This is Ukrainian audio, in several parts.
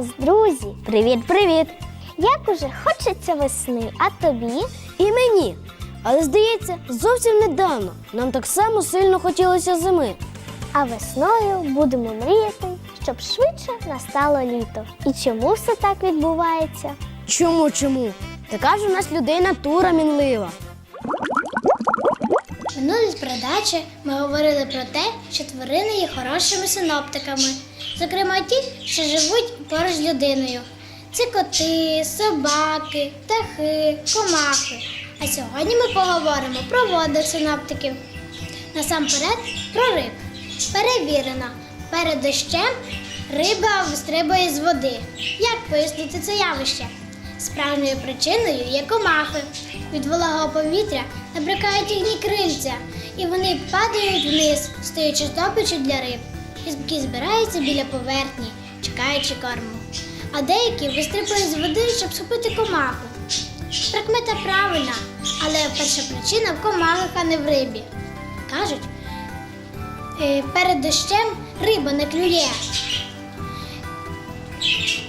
вас, друзі! Привіт-привіт! Як уже хочеться весни, а тобі? І мені. Але здається, зовсім недавно нам так само сильно хотілося зими. А весною будемо мріяти, щоб швидше настало літо. І чому все так відбувається? Чому чому? Така ж у нас людей натура мінлива. Минулій передачі ми говорили про те, що тварини є хорошими синоптиками, зокрема ті, що живуть поруч з людиною. Це коти, собаки, птахи, комахи. А сьогодні ми поговоримо про водних синоптиків. Насамперед про риб. Перевірено, перед дощем риба вистрибує з води. Як пояснити це явище? Справжньою причиною є комахи. Від вологого повітря набрякають їхні крильця, і вони падають вниз, стаючи здобиччю для риб, які збираються біля поверхні, чекаючи корму. А деякі вистрибують з води, щоб схопити комаху. Прикмета правильна, але перша причина в комахах, а не в рибі. Кажуть, е, перед дощем риба не клює.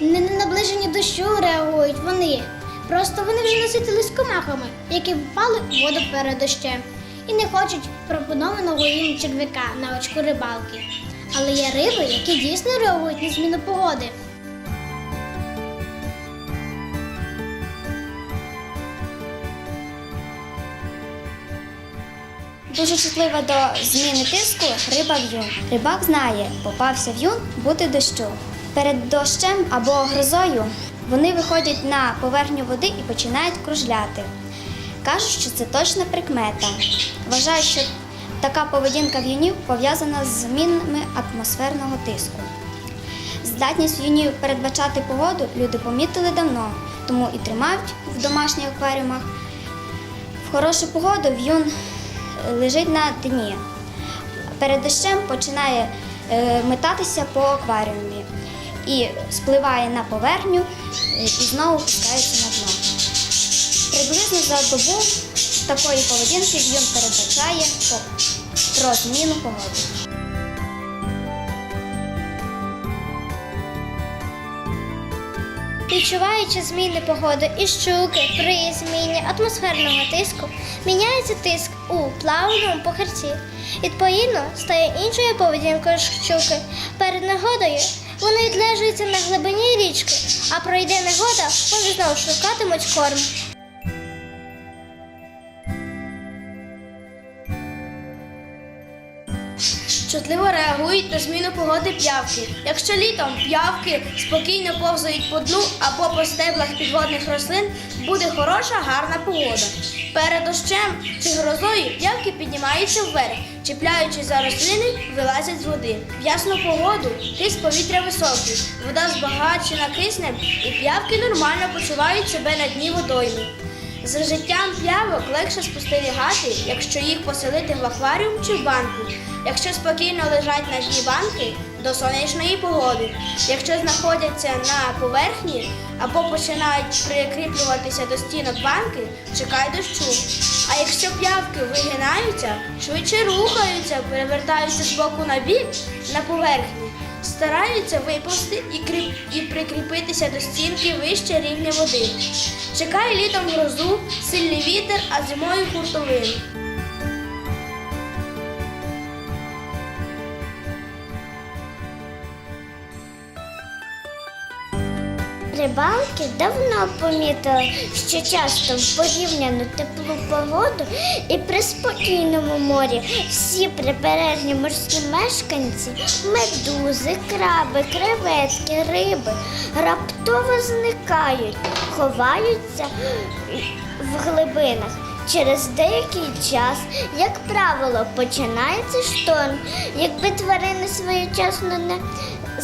Не на наближення дощу реагують вони. Просто вони вже наситились комахами, які впали в воду перед дощем, і не хочуть пропонованого їм черв'яка на очку рибалки. Але є риби, які дійсно реагують на зміну погоди. Дуже чутлива до зміни тиску риба в'юн. Рибак знає, попався в'юн бути дощу. Перед дощем або грозою вони виходять на поверхню води і починають кружляти. Кажуть, що це точна прикмета. Вважаю, що така поведінка в'юнів пов'язана з змінами атмосферного тиску. Здатність в'юнів передбачати погоду люди помітили давно, тому і тримають в домашніх акваріумах. В хорошу погоду в'юн лежить на дні. Перед дощем починає е, метатися по акваріумі і спливає на поверхню е, і знову пускається на дно. Приблизно за добу такої поведінки він передбачає про зміну погоди. Відчуваючи зміни погоди і щуки при зміні атмосферного тиску, міняється тиск у плавному похирці. Відповідно, стає іншою поведінкою щуки. Перед негодою вони відлежуються на глибині річки, а пройде негода, вони знову шукатимуть корм. Чутливо реагують на зміну погоди п'явки. Якщо літом п'явки спокійно повзають по дну або по стеблах підводних рослин, буде хороша, гарна погода. Перед дощем чи грозою п'явки піднімаються вверх, чіпляючись за рослини, вилазять з води. В ясну погоду тиск повітря високий, вода збагачена киснем, і п'явки нормально почувають себе на дні водойми. За життям п'явок легше спостерігати, якщо їх поселити в акваріум чи в банку. Якщо спокійно лежать на дні банки до сонячної погоди, якщо знаходяться на поверхні або починають прикріплюватися до стінок банки, чекай дощу. А якщо п'явки вигинаються, швидше рухаються, перевертаються з боку на бік на поверхні, стараються виповзти і, кріп... і прикріпитися до стінки вище рівня води. Чекає літом грозу, сильний вітер, а зимою хуртовину. Рибалки давно помітили, що часто в порівняну теплу погоду і при спокійному морі всі прибережні морські мешканці, медузи, краби, креветки, риби раптово зникають, ховаються в глибинах. Через деякий час, як правило, починається шторм. Якби тварини своєчасно не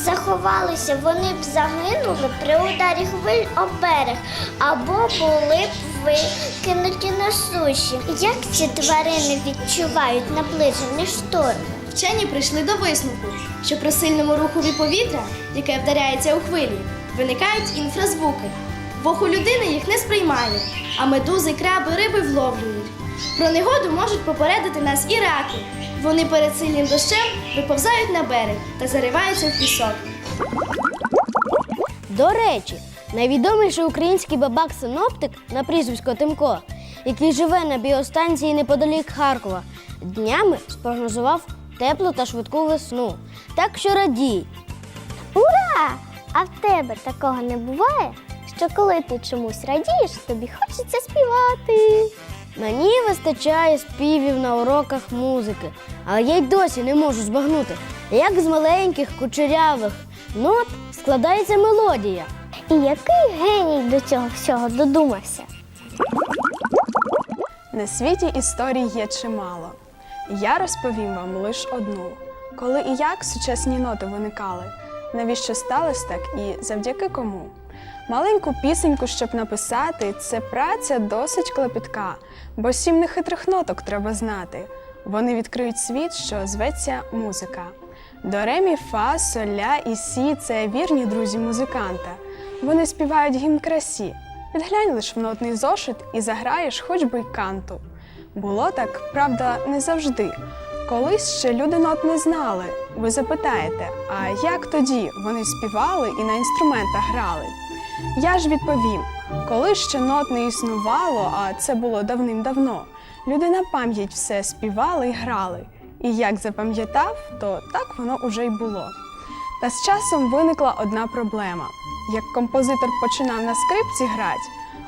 заховалися, вони б загинули при ударі хвиль об берег або були б викинуті на суші. Як ці тварини відчувають наближення шторму? Вчені прийшли до висновку, що при сильному рухові повітря, яке вдаряється у хвилі, виникають інфразвуки. Вухо людини їх не сприймає, а медузи, краби, риби вловлюють. Про негоду можуть попередити нас і раки. Вони перед сильним дощем виповзають на берег та зариваються в пісок. До речі, найвідоміший український бабак-синоптик на прізвисько Тимко, який живе на біостанції неподалік Харкова, днями спрогнозував теплу та швидку весну. Так що радій. Ура! А в тебе такого не буває, що коли ти чомусь радієш, тобі хочеться співати. Мені вистачає співів на уроках музики, але я й досі не можу збагнути, як з маленьких кучерявих нот складається мелодія. І який геній до цього всього додумався? На світі історій є чимало. Я розповім вам лише одну: коли і як сучасні ноти виникали, навіщо сталося так і завдяки кому. Маленьку пісеньку, щоб написати, це праця досить клопітка, бо сім нехитрих ноток треба знати. Вони відкриють світ, що зветься музика. До ремі, фа, соля і сі це вірні друзі музиканта. Вони співають гімн красі. Підглянь лиш в нотний зошит і заграєш хоч би й канту. Було так, правда, не завжди. Колись ще люди нот не знали. Ви запитаєте, а як тоді вони співали і на інструментах грали? Я ж відповім: коли ще нот не існувало, а це було давним-давно, люди на пам'ять все співали і грали. І як запам'ятав, то так воно уже й було. Та з часом виникла одна проблема. Як композитор починав на скрипці грати,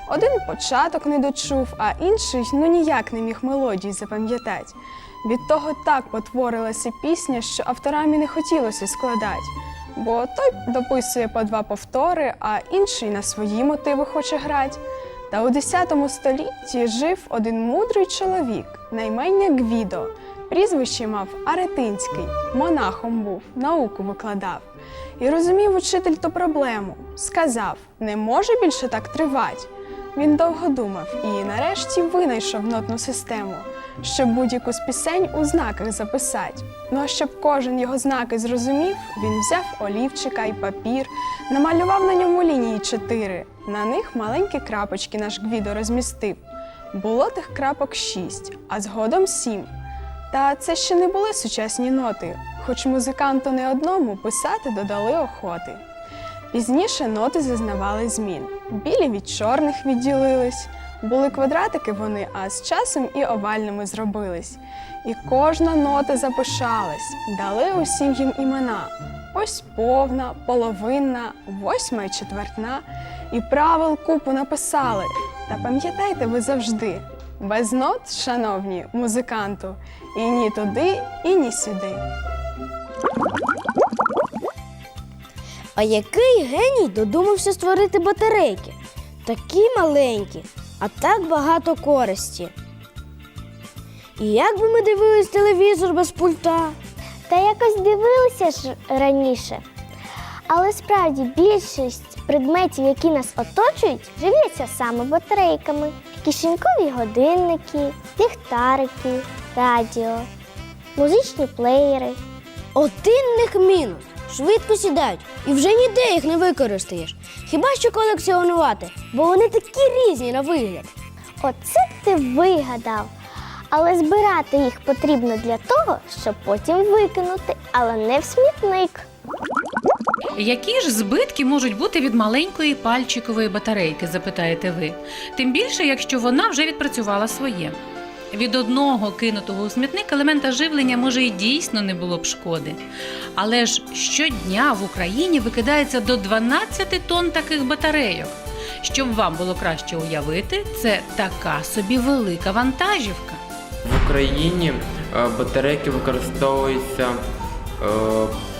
один початок не дочув, а інший ну ніяк не міг мелодії запам'ятати. Від того так потворилася пісня, що авторам і не хотілося складати. Бо той дописує по два повтори, а інший на свої мотиви хоче грати. Та у X столітті жив один мудрий чоловік, наймення Гвідо. Прізвище мав Аретинський, монахом був, науку викладав. І розумів учитель ту проблему. Сказав: не може більше так тривати. Він довго думав і нарешті винайшов нотну систему, щоб будь-яку з пісень у знаках записати. Ну а щоб кожен його знаки зрозумів, він взяв олівчика і папір, намалював на ньому лінії чотири. На них маленькі крапочки наш Гвідо розмістив. Було тих крапок шість, а згодом сім. Та це ще не були сучасні ноти, хоч музиканту не одному писати додали охоти. Пізніше ноти зазнавали змін. Білі від чорних відділились, були квадратики вони, а з часом і овальними зробились. І кожна нота запишалась, дали усім їм імена. Ось повна, половинна, восьма і четвертна. І правил купу написали. Та пам'ятайте ви завжди, без нот, шановні музиканту, і ні туди, і ні сюди. А який геній додумався створити батарейки? Такі маленькі, а так багато користі. І як би ми дивились телевізор без пульта? Та якось дивилися ж раніше. Але справді більшість предметів, які нас оточують, живляться саме батарейками. Кишенькові годинники, ліхтарики, радіо, музичні плеєри. Один них мінус. Швидко сідають і вже ніде їх не використаєш. Хіба що колекціонувати, бо вони такі різні на вигляд. Оце ти вигадав. Але збирати їх потрібно для того, щоб потім викинути, але не в смітник. Які ж збитки можуть бути від маленької пальчикової батарейки, запитаєте ви? Тим більше, якщо вона вже відпрацювала своє. Від одного кинутого у смітник елемента живлення може і дійсно не було б шкоди. Але ж щодня в Україні викидається до 12 тонн таких батарейок. Щоб вам було краще уявити, це така собі велика вантажівка. В Україні е, батарейки використовуються е,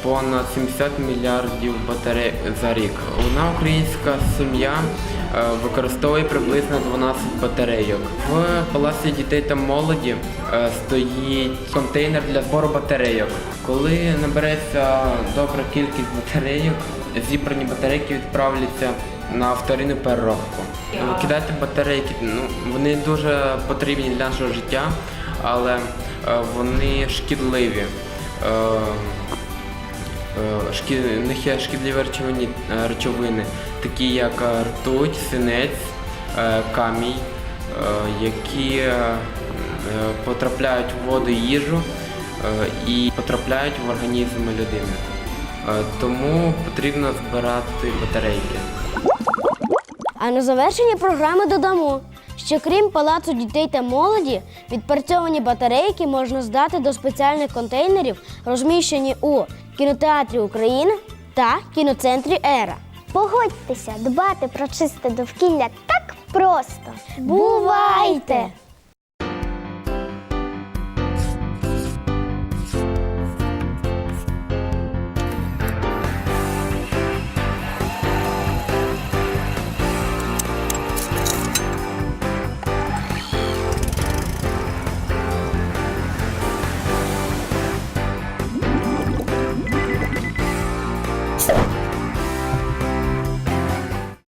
понад 70 мільярдів батарей за рік. Одна українська сім'я е, використовує приблизно 12 батарейок. В палаці дітей та молоді е, стоїть контейнер для збору батарейок. Коли набереться добра кількість батарейок, зібрані батарейки відправляться на вторинну переробку. Викидати батарейки, ну вони дуже потрібні для нашого життя, але е, вони шкідливі. Е, е, є шкідливі речовини, е, речовини, такі як ртуть, синець, е, камій, е, які потрапляють в воду і їжу і потрапляють в організм людини. Тому потрібно збирати батарейки. А на завершення програми додамо, що крім палацу дітей та молоді, відпрацьовані батарейки можна здати до спеціальних контейнерів, розміщені у кінотеатрі України та кіноцентрі Ера. Погодьтеся, дбати про чисте довкілля так просто. Бувайте!